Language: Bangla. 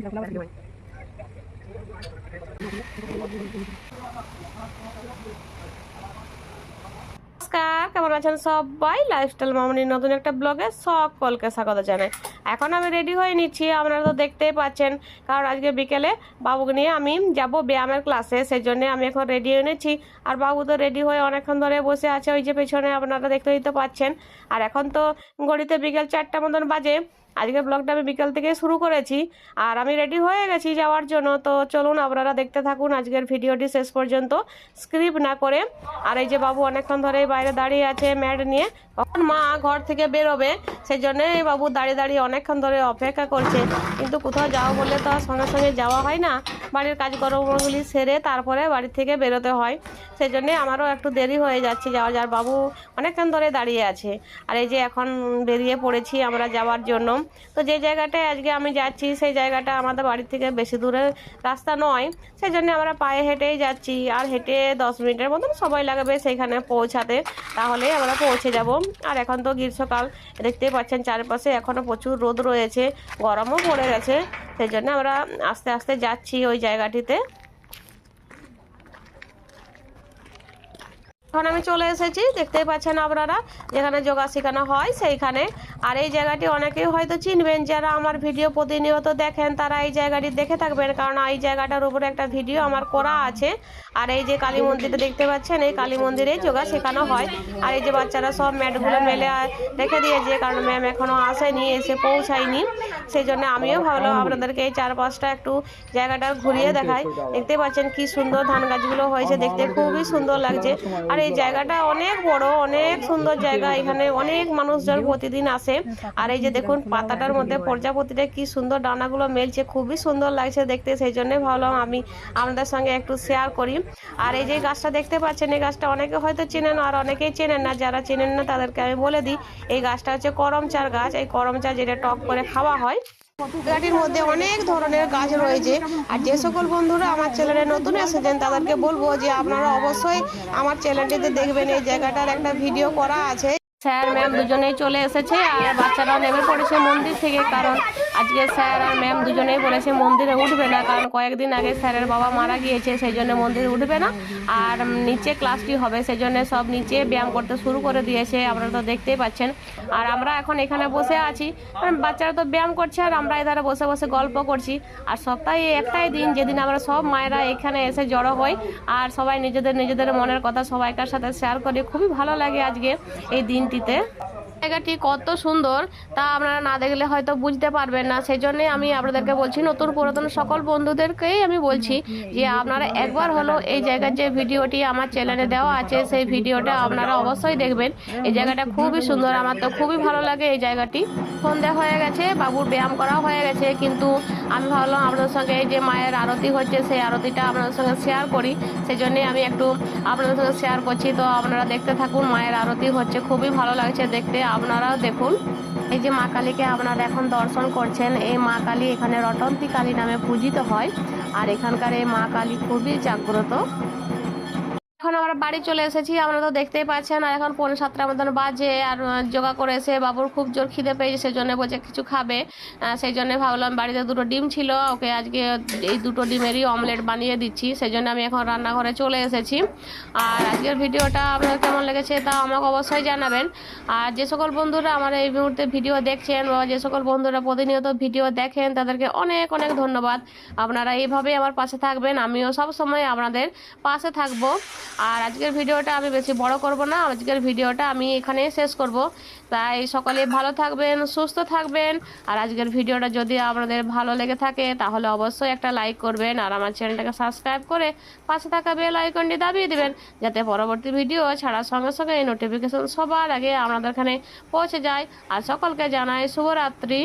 নমস্কার, কেমন আছেন সবাই? লাইফস্টাইল মামনির নতুন একটা ব্লগে সকলকে স্বাগত জানাই। এখন আমি রেডি হয়ে নিচ্ছি, আপনারা তো দেখতেই পাচ্ছেন। কারণ আজকে বিকেলে বাবুকে নিয়ে আমি যাব ব্যায়ামের ক্লাসে সেই জন্য আমি এখন রেডি হয়ে নিচ্ছি। আর বাবু তো রেডি হয়ে অনেকক্ষণ ধরে বসে আছে, ওই যে পেছনে আপনারা দেখতে দিতে পাচ্ছেন। আর এখন তো ঘড়িতে বিকেল চারটা মতন বাজে। আজকের ব্লগটা আমি বিকেল থেকে শুরু করেছি আর আমি রেডি হয়ে গেছি যাওয়ার জন্য। তো চলুন আপনারা দেখতে থাকুন আজকের ভিডিওটি শেষ পর্যন্ত। স্ক্রিপ না করে। আর এই যে বাবু অনেকক্ষণ ধরে বাইরে দাঁড়িয়ে আছে ম্যাট নিয়ে। কখন মা ঘর থেকে বেরোবে সেই জন্য এই বাবু দাঁড়িয়ে দাঁড়িয়ে অনেকক্ষণ ধরে অপেক্ষা করছে। কিন্তু কোথাও যাওয়া বললে তো সঙ্গে সঙ্গে যাওয়া হয় না। বাড়ির কাজকর্মগুলি সেরে তারপরে বাড়ি থেকে বেরোতে হয়। সেই জন্যে আমারও একটু দেরি হয়ে যাচ্ছে যাওয়া যার বাবু অনেকক্ষণ ধরে দাঁড়িয়ে আছে। আর এই যে এখন বেরিয়ে পড়েছি আমরা যাওয়ার জন্য। তো যে জায়গাটায় আজকে আমি যাচ্ছি, সেই জায়গাটা আমাদের বাড়ি থেকে বেশি দূরে রাস্তা নয়। সেই জন্য আমরা পায়ে হেঁটেই যাচ্ছি। আর হেঁটে দশ মিনিটের মতন সময় লাগবে সেইখানে পৌঁছাতে। তাহলে আমরা পৌঁছে যাব। আর এখন তো গ্রীষ্মকাল। দেখতেই পাচ্ছেন চারপাশে এখনও প্রচুর রোদ রয়েছে। গরমও পড়ে গেছে। সেই জন্য আমরা আস্তে আস্তে যাচ্ছি ওই জায়গাটিতে। এখন আমি চলে এসেছি দেখতেই পাচ্ছেন আপনারা যেখানে যোগা শেখানো হয় সেইখানে আর এই জায়গাটি অনেকেই হয়তো চিনবেন, যারা আমার ভিডিও প্রতিনিয়ত দেখেন, তারা এই জায়গাটি দেখে থাকবেন। কারণ এই জায়গাটার উপরে একটা ভিডিও আমার করা আছে। আর এই যে কালী মন্দিরটা দেখতে পাচ্ছেন, এই কালী মন্দিরে যোগা শেখানো হয়। আর এই যে বাচ্চারা সব ম্যাটগুলো মেলে রেখে দিয়েছে, কারণ ম্যাম এখনও আসেনি, এসে পৌঁছায়নি। সেই জন্য আমিও ভাবলাম আপনাদেরকে এই চারপাশটা একটু জায়গাটা ঘুরিয়ে দেখাই। দেখতে পাচ্ছেন কি সুন্দর ধান গাছগুলো হয়েছে, দেখতে খুবই সুন্দর লাগছে। আর এই জায়গাটা অনেক বড়, অনেক সুন্দর জায়গা। এখানে অনেক মানুষজন প্রতিদিন আসে। আর এই যে দেখুন পাতাটার মধ্যে প্রজাপতিটা কি সুন্দর ডানাগুলো মেলছে খুবই সুন্দর লাগছে দেখতে সেই জন্য ভাবলাম আমি আপনাদের সঙ্গে একটু শেয়ার করি। আর এই যে গাছটা দেখতে পাচ্ছেন এই গাছটা অনেকে হয়তো চেনেন আর অনেকেই চেনেন না যারা চেনেন না তাদেরকে আমি বলে দিই এই গাছটা হচ্ছে করম চার গাছ। এই করম চা যেটা টক করে খাওয়া হয় জায়গাটির মধ্যে অনেক ধরনের গাছ রয়েছে। আর যে সকল বন্ধুরা আমার চ্যানেলে নতুন এসেছেন তাদেরকে বলব যে আপনারা অবশ্যই আমার চ্যানেলটিতে দেখবেন এই জায়গাটার একটা ভিডিও করা আছে। স্যার ম্যাম দুজনেই চলে এসেছে আর বাচ্চারাও নেমে পড়েছে মন্দির থেকে, কারণ আজকে স্যার আর ম্যাম দুজনেই বলেছে মন্দিরে উঠবে না, কারণ কয়েকদিন আগে স্যারের বাবা মারা গিয়েছে, সেই জন্য মন্দিরে উঠবে না। আর নিচে ক্লাসটি হবে, সেই জন্য সব নিচে ব্যায়াম করতে শুরু করে দিয়েছে, আপনারা তো দেখতেই পাচ্ছেন। আর আমরা এখন এখানে বসে আছি বাচ্চারা তো ব্যায়াম করছে, আর আমরা এধারে বসে বসে গল্প করছি। আর সপ্তাহে একটাই দিন, যেদিন আমরা সব মায়েরা এখানে এসে জড়ো হই, আর সবাই নিজেদের নিজেদের মনের কথা সবাইকার সাথে শেয়ার করি। খুবই ভালো লাগে আজকে এই দিনটিতে জায়গাটি কত সুন্দর, তা আপনারা না দেখলে হয়তো বুঝতে পারবেন না। সেই জন্যে আমি আপনাদেরকে বলছি, নতুন পুরাতন সকল বন্ধুদেরকেই আমি বলছি যে আপনারা একবার হলো এই জায়গার যে ভিডিওটি আমার চ্যানেলে দেওয়া আছে, সেই ভিডিওটা আপনারা অবশ্যই দেখবেন। এই জায়গাটা খুবই সুন্দর, আমার তো খুবই ভালো লাগে এই জায়গাটি। সন্ধ্যা হয়ে গেছে, বাবুর ব্যায়াম করা হয়ে গেছে, কিন্তু আমি ভাবলাম আপনাদের সঙ্গে এই যে মায়ের আরতি হচ্ছে, সেই আরতিটা আপনাদের সঙ্গে শেয়ার করি। সেই জন্যে আমি একটু আপনাদের সঙ্গে শেয়ার করছি। তো আপনারা দেখতে থাকুন, মায়ের আরতি হচ্ছে। খুবই ভালো লাগছে দেখতে। আপনারাও দেখুন। এই যে মা কালীকে আপনারা এখন দর্শন করছেন, এই মা কালী এখানে রটন্তী কালী নামে পূজিত হয়। আর এখানকার এই মা কালী খুবই জাগ্রত। এখন আমরা বাড়ি চলে এসেছি আপনারা তো দেখতেই পাচ্ছেন, আর এখন পৌনে সাতটার মতন বাজে, আর যোগা করে এসে বাবুর খুব জোর খিদে পেয়েছে সেই জন্য বলছে কিছু খাবে। সেই জন্য ভাবলাম বাড়িতে দুটো ডিম ছিল, ওকে আজকে এই দুটো ডিমেরই অমলেট বানিয়ে দিচ্ছি সেই জন্য আমি এখন রান্নাঘরে চলে এসেছি। আর আজকের ভিডিওটা আপনার কেমন লেগেছে তা আমাকে অবশ্যই জানাবেন। আর যে সকল বন্ধুরা আমার এই মুহূর্তে ভিডিও দেখছেন, বা যে সকল বন্ধুরা প্রতিনিয়ত ভিডিও দেখেন, তাদেরকে অনেক অনেক ধন্যবাদ। আপনারা এইভাবেই আমার পাশে থাকবেন, আমিও সব সময় আপনাদের পাশে থাকব। আর আজকের ভিডিওটা আমি বেশি বড় করব না, আজকের ভিডিওটা আমি এখানে শেষ করব। তাই সকলে ভালো থাকবেন, সুস্থ থাকবেন। আর আজকের ভিডিওটা যদি আপনাদের ভালো লেগে থাকে, তাহলে অবশ্যই একটা লাইক করবেন আর আমার চ্যানেলটাকে সাবস্ক্রাইব করে পাশে থাকা বেল আইকনটি দাবিয়ে দেবেন, যাতে পরবর্তী ভিডিও ছাড়ার সঙ্গে সঙ্গে এই নোটিফিকেশন সবার আগে আপনাদের এখানে পৌঁছে যায়। আর সকলকে জানাই শুভরাত্রি।